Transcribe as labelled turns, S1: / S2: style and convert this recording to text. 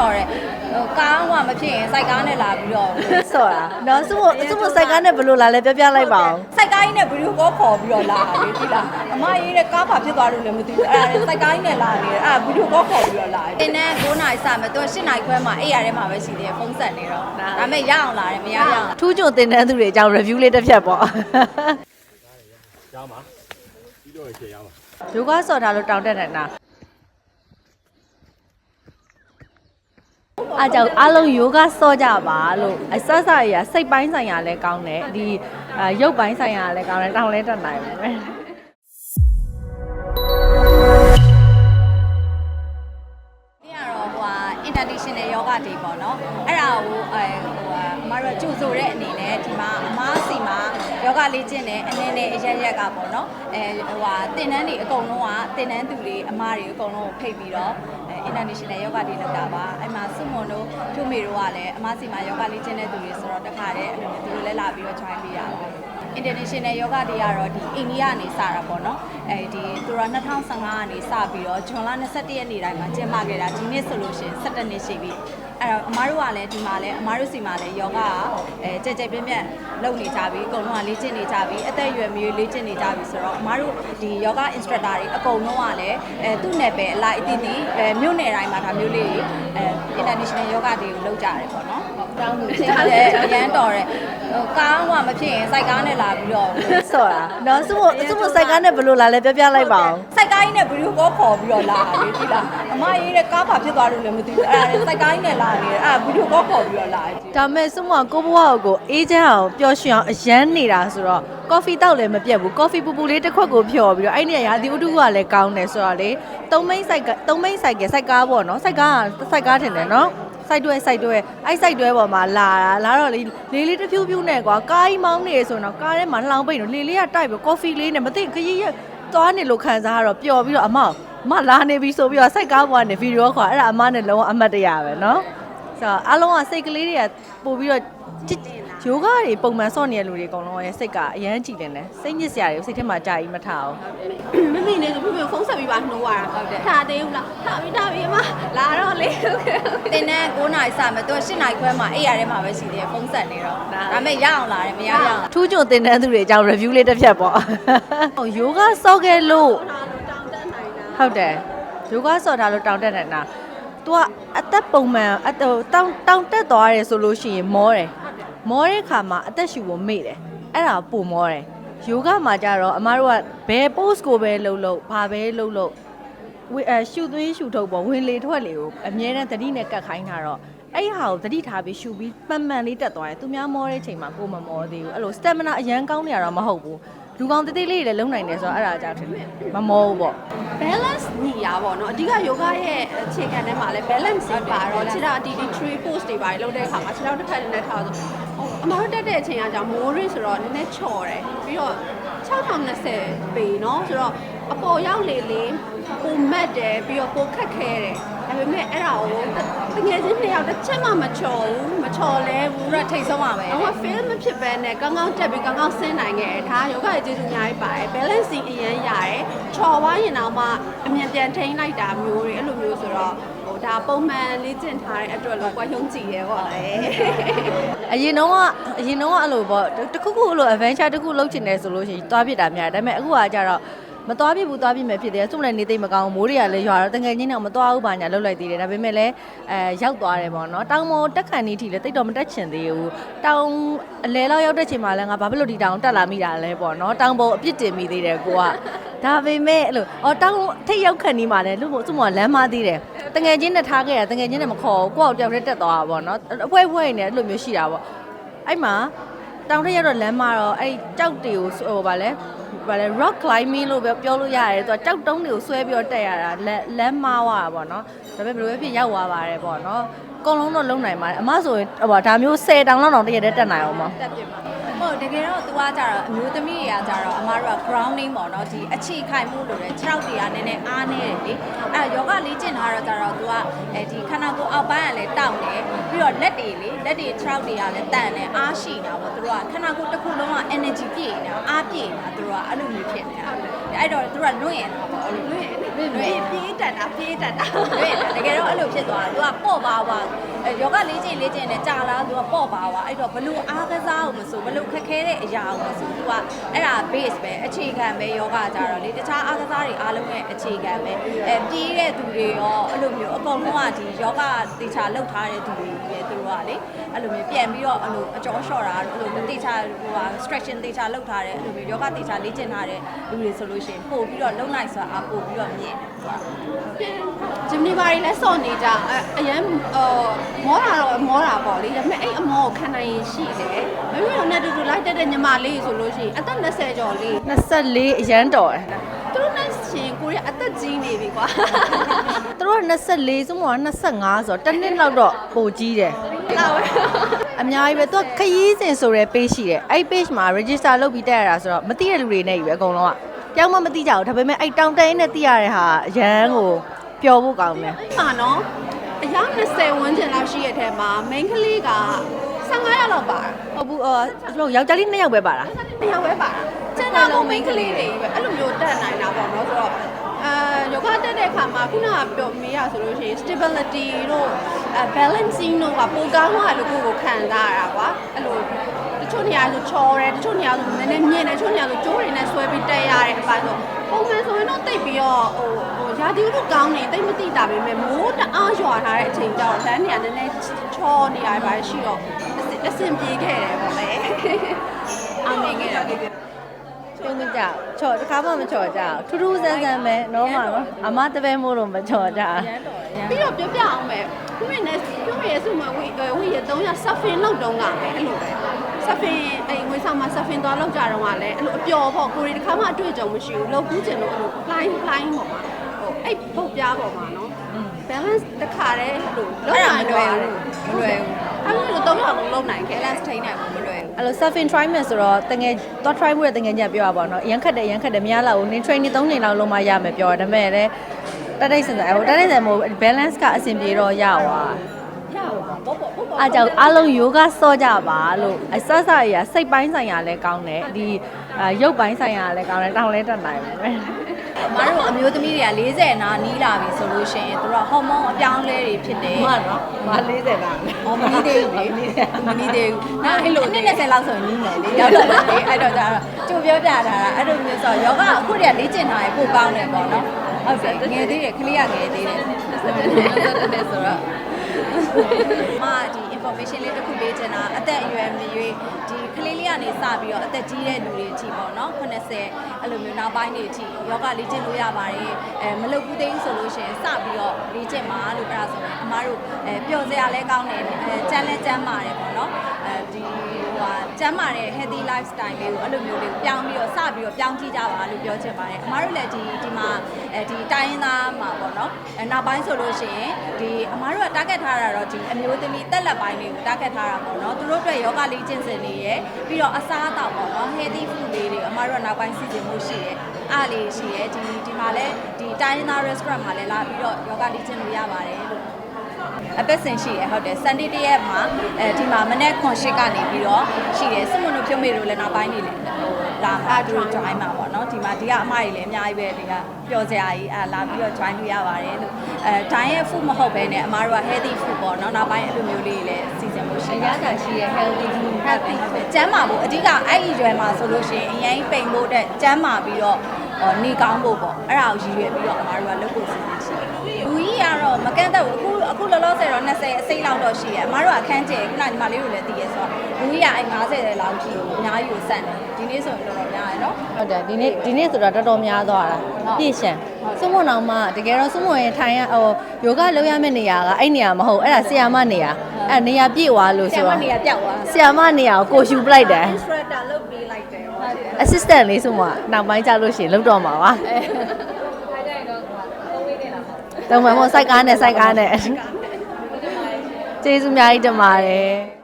S1: တော်တယ်ဟိုကားကမဖြစ်ရင်စိုက်ကားနဲ့လာပြီးတော့
S2: ဆော်တာနော်စုမစုမစိုက်ကားနဲ့ဘယ်လိုလာလဲပြောပြလိုက်ပါအောင်
S1: စိုက်ကားကြီးနဲ့ဗီဒီယိုကောခေါ်ပြီးတော့လာတာလေဒီလားအမရေးတဲ့ကားဘာဖြစ်သွားလို့လည်းမသိဘူးအဲ့ဒါစိုက်ကားကြီးနဲ့လာနေတယ်အဲ့ဒါဗီဒီယိုကောခေါ်ပြီးတော့လာတယ်တင်းနဲ့9နာရီစမယ်သူ8နာရီခွဲမှာအိပ်ရထဲမှာပဲရှိသေးတယ်ဖုန်းဆက်နေတော့ဒါပေမဲ့ရအောင်လာတယ်မရရအောင်
S2: ထူးချွန်တင်တန်းသူတွေအကြောင်း review လေးတစ်ဖြတ်ပေါ့
S3: ရမှာပြီးတော့ကျေရမှာ
S2: ယိုဂဆော်ထားလို့တောင်းတက်တယ်နာ အားကြောင့်အားလုံးယောဂဆော့ကြပါလို့အစစရစိတ်ပိုင်းဆိုင်ရာလဲကောင်းတယ်ဒီအာရုပ်ပိုင်းဆိုင်ရာလဲကောင်းတယ်တောင်းလဲတက်နိုင်ပါမယ်
S1: ဒီကတော့ဟိုဟာ international yoga day ပေါ့နော်အဲ့ဒါကိုအဲဟိုဟာအမတို့ကကြိုဆိုတဲ့အနေနဲ့ဒီမှာအမားစီမှာ yoga လေ့ကျင့်တဲ့အနေနဲ့အရက်ရက်ကပေါ့နော်အဲဟိုဟာတင်တန်းတွေအကုန်လုံးကတင်တန်းသူတွေအမားတွေအကုန်လုံးကိုဖိတ်ပြီးတော့အဲ international yoga day လုပ်တာပါအဲ့မှာစုမွန်တို့ထုမေတို့ကလည်းအမားစီမှာ yoga လေ့ကျင့်တဲ့သူတွေဆိုတော့တခါတည်းအဲ့လိုမျိုးသူတို့လည်းလာပြီးတော့ join ပေးရပါတယ် international yoga day ကတော့ဒီအိန္ဒိယကနေစတာပေါ့နော်အဲဒီသူက2015ကနေစပြီးတော့ဇွန်လ21ရက်နေ့တိုင်းမှာကျင်းပခဲ့တာဒီနေ့ဆိုလို့ရှိရင်17နှစ်ရှိပြီ အဲ့တော့အမားတို့ကလည်းဒီမှာလည်းအမားတို့စီမှာလည်း yoga ကအဲကြက်ကြက်ပြင်းပြင်းလုပ်နေကြပြီအကုန်လုံးကလေ့ကျင့်နေကြပြီအသက်အရွယ်မျိုးလေ့ကျင့်နေကြပြီဆိုတော့အမားတို့ဒီ yoga instructor တွေအကုန်လုံးကလည်းအဲသူ့နယ်ပယ်အလိုက်အသီးသီးအဲမြို့နယ်တိုင်းမှာဒါမျိုးလေးတွေအဲ international yoga day ကိုလုပ်ကြတယ်ပေါ့နော်တောင်းလို့ဖြစ်တယ်အရန်တော်တယ်ဟိုကားကမဖြစ်ရင်စိုက်ကားနဲ့လာပြီးတော့
S2: ဆော်တာနော်စုမစုမစိုက်ကားနဲ့ဘယ်လိုလာလဲပြောပြလိုက်ပါအောင်
S1: စိုက်ကားကြီးနဲ့ဗီဒီယိုကောခေါ်ပြီးတော့လာတာလေဒီလားအမရေးတဲ့ကားဘာဖြစ်သွားလို့လည်းမသိဘူးအဲ့ဒါစိုက်ကားကြီးနဲ့လာနေတယ်အဲ့ဒါဗီဒီယိုကောခေါ်ပြီးတော့လာတယ်
S2: ဒါမဲ့စုမကိုဘဝကိုအေးချမ်းအောင်ပျော်ရွှင်အောင်အရန်နေတာဆိုတော့ကော်ဖီတောက်လည်းမပြတ်ဘူးကော်ဖီပူပူလေးတစ်ခွက်ကိုဖြော်ပြီးတော့အဲ့ဒီရာဒီဥတုကလည်းကောင်းတယ်ဆိုတော့လေသုံးမိတ်ဆိုင်ကသုံးမိတ်ဆိုင်ကစိုက်ကားပေါ့နော်စိုက်ကားကစိုက်ကားထင်တယ်နော် စိုက်တွဲစိုက်တွဲအဲ့စိုက်တွဲပေါ်မှာလာတာလာတော့လေလေးလေးတစ်ဖြူးဖြူးနဲ့ကွာကားကြီးမောင်းနေဆိုတော့ကားထဲမှာလှောင်ပိတ်တော့လေလေးကတိုက်ပြီးကော်ဖီလေးနဲ့မသိခရီးရသွားနေလို့ခံစားရတော့ပျော်ပြီးတော့အမောင်အမလာနေပြီဆိုပြီးတော့စိုက်ကားပေါ်ကနေဗီဒီယိုခေါ်အဲ့ဒါအမနဲ့လုံးဝအမတ်တရပဲနော်ဆိုတော့အားလုံးကစိတ်ကလေးတွေကပို့ပြီးတော့ ယောဂတွေပုံမှန်ဆော့နေတဲ့လူတွေအကုန်လုံးရဲ့စိတ်ကအရန်ကြည်တယ်နဲ့စိတ်ညစ်စရာတွေစိတ်ထဲမှာကြာကြီးမထားအောင်
S4: မမေနဲ့ဆိုဖေဖေဖုန်းဆက်ပြီးပါနှိုးရတာဟုတ်တယ်ထားသေးဘူးလားထားပြီးထားပြီးအမလာတော့လေဟုတ်ကဲ့
S1: တင်းနဲ့9နာရီစမယ်သူက8နာရီခွဲမှာအိပ်ရထဲမှာပဲရှိသေးတယ်ဖုန်းဆက်နေတော့ဒါပေမဲ့ရအောင်လာတယ်မရရအောင်
S2: ထူးချွန်တင်တန်းသူတွေအကြောင်း review လေးတစ်ဖြတ်ပေါ့ဟိုယောဂဆော့ခဲ့လို့
S4: တောင်းတနိုင်တာ
S2: ဟုတ်တယ်ယောဂဆော့ထားလို့တောင်းတက်တယ်နာ तू ကအသက်ပုံမှန်အတောင်းတောင်းတက်သွားတယ်ဆိုလို့ရှိရင်မောတယ် မောတဲ့ခါမှာအသက်ရှူဖို့မေ့တယ်အဲ့ဒါပုံမောတယ်ယောဂမှာကြတော့အမားတို့ကဘယ် post ကိုပဲလှုပ်လှုပ်ဘာပဲလှုပ်လှုပ်ဝေအရှုသွင်းရှုထုတ်ပေါ့ဝင်လေထွက်လေကိုအမြဲတမ်းသတိနဲ့ကတ်ခိုင်းတာတော့အဲ့ဒီဟာကိုသတိထားပြီးရှုပြီးမှန်မှန်လေးတက်သွားတယ်သူများမောတဲ့ချိန်မှာကိုယ်မမောသေးဘူးအဲ့လို stamina အရန်ကောင်းနေရတော့မဟုတ်ဘူး လူကောင်းတိတ်တိတ်လေးတွေလည်းလုံနိုင်တယ်ဆိုတော့အဲ့ဒါကြောင့်ထင်တယ်မမောဘူးပေါ့
S4: balance ညီရပါတော့အဓိကယောဂရဲ့အခြေခံထဲမှာလဲ balance စီပါတော့ခြေထောက်ဒီဒီ tree pose တွေပါလုပ်တဲ့အခါမှာခြေထောက်တစ်ဖက်နဲ့ထားဆိုဟိုအမတို့တက်တဲ့အချိန်ကကြောင့်မိုးရင်းဆိုတော့နည်းနည်းချော်တယ်ပြီးတော့6020ပေเนาะဆိုတော့အပေါ်ရောက်လေလေပုံမတ်တယ်ပြီးတော့ပုံခက်ခဲတယ် ဒါပေမဲ့အဲ့ဒါကိုတကယ်ချင်းနှစ်ယောက်တစ်ချက်မှမချော်ဘူးမချော်လဲဘူး
S1: ဘူးတော့ထိတ်ဆုံးပါပဲ။
S4: တော့ fail မဖြစ်ပဲနဲ့ကောင်းကောင်းတက်ပြီးကောင်းကောင်းဆင်းနိုင်ခဲ့တယ်။ဒါယောဂရဲ့ကျေးဇူးအများကြီးပါတယ်။ balancing အရင်ရတယ်။ချော်ဝိုင်းရင်တော့မှအမြင်ပြန်ထိန်းလိုက်တာမျိုးတွေအဲ့လိုမျိုးဆိုတော့ဟိုဒါပုံမှန်လေ့ကျင့်ထားတဲ့အတွက်လို့ကွာယုံကြည်ရဲပေါ့လေ။
S2: အရင်တော့ကအရင်တော့ကအဲ့လိုပေါ့တခုခုအဲ့လို adventure တခုလုပ်ချင်တယ်ဆိုလို့ရှိရင်သွားပြစ်တာများတယ်ဒါပေမဲ့အခုကကြတော့ မသွားပြစ်ဘူးသွားပြစ်မယ်ဖြစ်တယ်စုံလည်းနေသိမ့်မကောင်းဘူးမိုးတွေကလည်းရွာတော့တငယ်ချင်းတော့မသွားဘူးပါညာလှုပ်လိုက်သေးတယ်ဒါပေမဲ့လည်းအဲရောက်သွားတယ်ပေါ့နော်တောင်ပေါ်တက်ခန်နေထိလည်းတိတ်တော့မတက်ချင်သေးဘူးတောင်အလဲလောက်ရောက်တဲ့ချိန်မှာလည်းငါဘာဖြစ်လို့ဒီတောင်တက်လာမိတာလဲပေါ့နော်တောင်ပေါ်အပြစ်တင်မိသေးတယ်ကိုကဒါပေမဲ့အဲ့လိုအော်တောင်ထိတ်ရောက်ခန်နေမှာလည်းလူ့မို့စုံကလမ်းမသေးတယ်တငယ်ချင်းနဲ့ထားခဲ့တာတငယ်ချင်းနဲ့မခေါ်ဘူးကိုကတယောက်တည်းတက်သွားတာပေါ့နော်အဖွဲဖွဲနေအဲ့လိုမျိုးရှိတာပေါ့အဲ့မှာတောင်ထက်ရောက်တော့လမ်းမှာတော့အဲ့ကြောက်တွေကိုဟိုဗာလဲ ဗာလဲ rock climbing လို့ပဲပြောလို့ရတယ်သူကကြောက်တုံးတွေကိုဆွဲပြီးတော့တက်ရတာလက်လမ်းမားသွားတာပေါ့နော်ဒါပေမဲ့ဘယ်လိုပဲဖြစ်ရောက်သွားပါတယ်ပေါ့နော်အကုန်လုံးတော့လုံနိုင်ပါတယ်အမဆိုရင်ဟိုဗာဒါမျိုး10တောင်လောက်တောင်တရက်တည်းတက်နိုင်အောင်မ
S1: တက်ပြပါဟုတ်တကယ်တော့သူကကြတော့အမျိုးသမီးတွေကကြတော့အမားတို့က grounding ပေါ့နော်ဒီအခြေခိုင်မှုလို့လည်း6တွေကနည်းနည်းအားနေတယ်လေအဲ့ယောဂလေ့ကျင့်ထားတော့ကြတော့သူကအဲဒီခန္ဓာကိုယ်အောက်ပိုင်းကလည်းတောင့်တယ် ပြီးတော့လက်တွေလေလက်တွေ trout တွေကလည်းတန်တယ်အားရှိတာပေါ့သူတို့ကခန္ဓာကိုယ်တစ်ခုလုံးက energy ပြည့်နေတာအားပြည့်နေတာသူတို့ကအဲ့လိုမျိုးဖြစ်နေတာအဲ့တော့သူတို့ကလွင့်ရတာပေါ့
S4: လွင့်လွင့်လွင့်ပြေးတတ်တာပြေးတတ်တာ
S1: လွင့်တကယ်တော့အဲ့လိုဖြစ်သွားတာသူကပေါ့ပါပါယောဂလေးကျင့်လေးကျင့်နဲ့ကြာလာသူကပေါ့ပါပါအဲ့တော့ဘလို့အားကစားအောင်မဆိုဘလို့ခက်ခဲတဲ့အရာအောင်မဆိုသူကအဲ့ဒါ base ပဲအခြေခံပဲယောဂကြတော့လေတခြားအားကစားတွေအားလုံးရဲ့အခြေခံပဲအဲပြေးတဲ့သူတွေရောအဲ့လိုမျိုးအကုန်လုံးကဒီယောဂတေချာလောက်ထားတဲ့သူတွေပဲသူတို့ကလေအဲ့လိုမျိုးပြန်ပြီးတော့အဲ့လိုအကျော်လျှော့တာအဲ့လိုတေချာဟိုဟာ stretching တေချာလောက်ထားတဲ့အဲ့လိုမျိုးယောဂတေချာလေ့ကျင့်ထားတဲ့လူတွေဆိုလို့ရှိရင်ပို့ပြီးတော့လုံနိုင်စွာအားပို့ပြီးတော့မြင်တယ်သူက
S4: ဂျင်နီဘာတွေလည်းစော့နေကြအအရန်အော်မောတာတော့မောတာပေါ့လေဒါပေမဲ့အဲ့အမောကိုခံနိုင်ရင်ရှိတယ်မမေတို့နဲ့တူတူလိုက်တက်တဲ့ညီမလေးဆိုလို့ရှိရင်အသက်20ကျော်လေး
S2: 24အရန်တော်တယ်
S4: သူတို့နဲ့ရှင်ကိုရီးယားအသက်ကြီးနေပြီကွာ
S2: သူ တို့က24စုံက25ဆိုတော့တစ်နှစ်လောက်တော့ပိုကြီးတယ်
S4: လာဝဲ
S2: အများကြီးပဲသူကခရီးစဉ်ဆိုတဲ့ page ရှိတယ်အဲ့ page မှာ register လုပ်ပြီးတက်ရတာဆိုတော့မသိတဲ့လူတွေနဲ့ကြီးပဲအကုန်လုံးကကြောင်မှမသိကြဘူးဒါပေမဲ့အဲ့တောင်တိုင်းနဲ့သိရတဲ့ဟာအရန်ကိုပျော်ဖို့ကောင်းတယ်
S4: အဲ့မှာနော်အယောက်20ဝန်းကျင်လောက်ရှိရတဲ့မှာ main ကလေးက15ရက်လောက်ပါတာ
S2: ဟုတ်ဘူးအော်ကျွန်တော်ယောက်ျားလေးနှစ်ယောက်ပဲပါလား
S4: တစ်ယောက်ပဲပါတာကျန်တာက main ကလေးတွေပဲအဲ့လိုမျိုးတက်နိုင်တာပေါ့နော်ဆိုတော့အဲ ယောဂတက်တဲ့အခါမှာခုနကပြောမေးရဆိုလို့ရှိရင် stability တို့အဲ balancing တို့ကပိုကောင်းသွားလို့ကိုယ့်ကိုခံစားရတာကွာအဲ့လိုတချို့နေရာဆိုချော်တယ်တချို့နေရာဆိုနည်းနည်းမြင့်တယ်တချို့နေရာဆိုကျိုးတွေနဲ့ဆွဲပြီးတက်ရတဲ့အပိုင်းဆိုပုံမှန်ဆိုရင်တော့တိတ်ပြီးတော့ဟိုဟိုရာသီဥတုကောင်းနေတိတ်မတိတာပဲမဲ့မိုးတအားရွာထားတဲ့အချိန်ကျတော့လမ်းနေရာနည်းနည်းချောနေရပါရှိတော့အဆင်ပြေခဲ့တယ်ပေါ့လေအောင်မြင်ခဲ့တာ
S2: ကျုံမကြချော်တခါမှမချော်ကြဘူးထူးထူးဆန်းဆန်းပဲနော်မှာနော်အမတပည့်မို့လို့မချော်ကြ
S4: ပြီးတော့ပြောပြအောင်မယ်ခုမင်းနဲ့ခုမင်းရဲ့စုမဝိဝိရ300 surfing လောက်တုံးကမယ်အဲ့လိုပဲ surfing အဲ့ငွေဆောင်မှာ surfing သွားလောက်ကြတော့ကလည်းအဲ့လိုအပျော်ပေါ့ကိုရီတစ်ခါမှအတွေ့အကြုံမရှိဘူးလောက်ဘူးကျင်လို့အဲ့လို flying flying ပေါ့မှာဟိုအဲ့ပုတ်ပြားပေါ့မှာနော် balance တစ်ခါတည်းအဲ့လိုလောက်နိုင်တော့တယ်
S1: မလွယ်ဘူး
S4: အဲ့လို300လုံးလုံးနိုင်ခဲ့
S1: balance ထိန်းနိုင်ဖို့မလွယ်ဘူး
S2: အဲ့လို surfing try မယ်ဆိုတော့တငယ်တော့ try မှုတဲ့တငယ်ကြီးကပြောတာပေါ့နော်အရန်ခက်တယ်အရန်ခက်တယ်မရလောက်ဘူးနင် training 3ချိန်လောက်လုံးမရမယ်ပြောတယ်ဒါပေမဲ့လည်းတတိတ်စင်စဟိုတတိတ်စင်မို့ balance ကအဆင်ပြေတော့ရသွား
S4: ရပါပေါ့ပေါ့ပေါ့ပေါ့
S2: အားကြောင့်အားလုံး yoga စောကြပါလို့အစစရစိတ်ပိုင်းဆိုင်ရာလည်းကောင်းတယ်ဒီရုပ်ပိုင်းဆိုင်ရာလည်းကောင်းတယ်တောင်းလဲတက်နိုင်ပါမယ်
S1: အမတို့အမျိုးသမီးတွေက40နာနီးလာပြီဆိုလို့ရှိရင်တို့ကဟော်မုန်းအပြောင်းအလဲတွေဖြစ်တယ်
S2: မနော်မ40လား။
S1: အော်မနီးသေးဘူးလေ။မနီးသေးဘူး။နောက်အဲ့လိုနှစ်20လောက်ဆိုရင်နီးမယ်လေ။ရောက်တော့လေ။အဲ့တော့ကျတော့ကျိုးပြောပြတာကအဲ့လိုမျိုးဆိုယောဂအခုတည်းကလေ့ကျင့်ထားရင်ပိုကောင်းတယ်ပေါ့နော်။ဟုတ်တယ်။ငယ်သေးတယ်ခလေးကငယ်သေးတယ်။ဆက်တယ်ဆိုတော့ မာဒီ information လေးတစ်ခုပေးချင်တာအသက်အရွယ်မရွေးဒီကလေးလေးကနေစပြီးတော့အသက်ကြီးတဲ့လူတွေအထိပေါ့နော်80အဲ့လိုမျိုးနောက်ပိုင်းတွေအထိယောဂလေ့ကျင့်လို့ရပါတယ်အဲမလုပ်ဘူးသေးဘူးဆိုလို့ရှိရင်စပြီးတော့လေ့ကျင့်ပါလို့ပြောတာဆိုရင်အမားတို့အဲပျော်စရာလည်းကောင်းတယ်အဲကျန်းလဲကျန်းပါတယ်ပေါ့နော်အဲဒီ ဟိုဟာကျန်းမာတဲ့ healthy lifestyle လေးကိုအဲ့လိုမျိုးလေးပြောင်းပြီးတော့စပြီးတော့ပြောင်းကြည့်ကြပါလို့ပြောချင်ပါတယ်အမားတို့လည်းဒီဒီမှာအဲဒီတိုင်းရင်းသားမှာပေါ့နော်အဲနောက်ပိုင်းဆိုလို့ရှိရင်ဒီအမားတို့က target ထားတာတော့ဒီအမျိုးသမီးတက်လက်ပိုင်းလေးကို target ထားတာပေါ့နော်သူတို့အတွက်ယောဂလေ့ကျင့်စဉ်တွေရယ်ပြီးတော့အစားအသောက်ပေါ့နော် healthy food လေးတွေအမားတို့ကနောက်ပိုင်းစီစဉ်မှုရှိရဲအားလေးရှိရဲဒီဒီမှာလည်းဒီတိုင်းရင်းသား restaurant မှာလည်းလာပြီးတော့ယောဂလေ့ကျင့်လို့ရပါတယ်လို့ အပတ်စဉ်ရှိရဟုတ်တယ် Sunday တရက်မှာအဲဒီမှာမနေ့ခွန်ရှိကနေပြီးတော့ရှိတယ်စမွန်တို့ဖြုံးမေတို့လည်းနောက်ပိုင်းနေလေဟိုလာမှာသူတို့ join မှာပေါ့နော်ဒီမှာဒီကအမကြီးလည်းအများကြီးပဲဒီကပျော်စရာကြီးအဲလာပြီးတော့ join လို့ရပါတယ်လို့အဲတိုင်းရဲ့ food မဟုတ်ဘဲနဲ့အမတို့က healthy food ပေါ့နော်နောက်ပိုင်းအဲ့လိုမျိုးလေးလည်းစီစဉ်ဖို့ရှိ
S2: အ
S1: တ
S2: ရ
S1: ယ်
S2: သာရှိရဲ့ healthy food
S1: ဟုတ်တယ်ဟုတ်တယ်ကျမ်းမာဖို့အဓိကအဲ့ဒီရွယ်မှာဆိုလို့ရှိရင်အရင်ပိန်ဖို့တဲ့ကျမ်းမာပြီးတော့ဟော နေကောင်းဖို့ပေါ့အဲ့ဒါကိုရည်ရွယ်ပြီးတော့အမားတို့ကလုပ်ဖို့စီစဉ်ရှိတယ်လူကြီးကတော့မကန့်သက်ဘူးအခုအခုလောလောဆယ်တော့20အစိမ်းလောက်တော့ရှိတယ်အမားတို့ကအခန်းကျယ်ခုနကညီမလေးတို့လည်းသိရဲဆိုတော့လူကြီးကအဲ့50လောက်ကြီးအများကြီးကိုစန့်တယ်ဒီနေ့ဆိုရင်တော်တော်များရယ်နော်
S2: ဟုတ်တယ်ဒီနေ့ဒီနေ့ဆိုတော့တော်တော်များသွားတာပြည့်ရှံစွမွန်အောင်မှတကယ်တော့စွမွန်ရင်ထိုင်ရဟိုယောဂလုပ်ရမယ့်နေရာကအဲ့နေရာမဟုတ်အဲ့ဒါဆီယာမနေရာအဲ့နေရာပြည့်သွားလို့
S1: ဆရာ
S2: ဆို
S1: မ
S2: တော့
S1: နေရပြောက်သွား
S2: ဆီယာမနေရာကိုကိုယူပလိုက်တယ်
S1: instructor
S2: assistant လေးဆိုမှနောက်ပိုင်းကြလို့ရှိရင်လုပ်တော့မှာပါတော့မှမဟုတ်စိုက်ကားနဲ့စိုက်ကားနဲ့ကျေးဇူးအများကြီးတင်ပါတယ်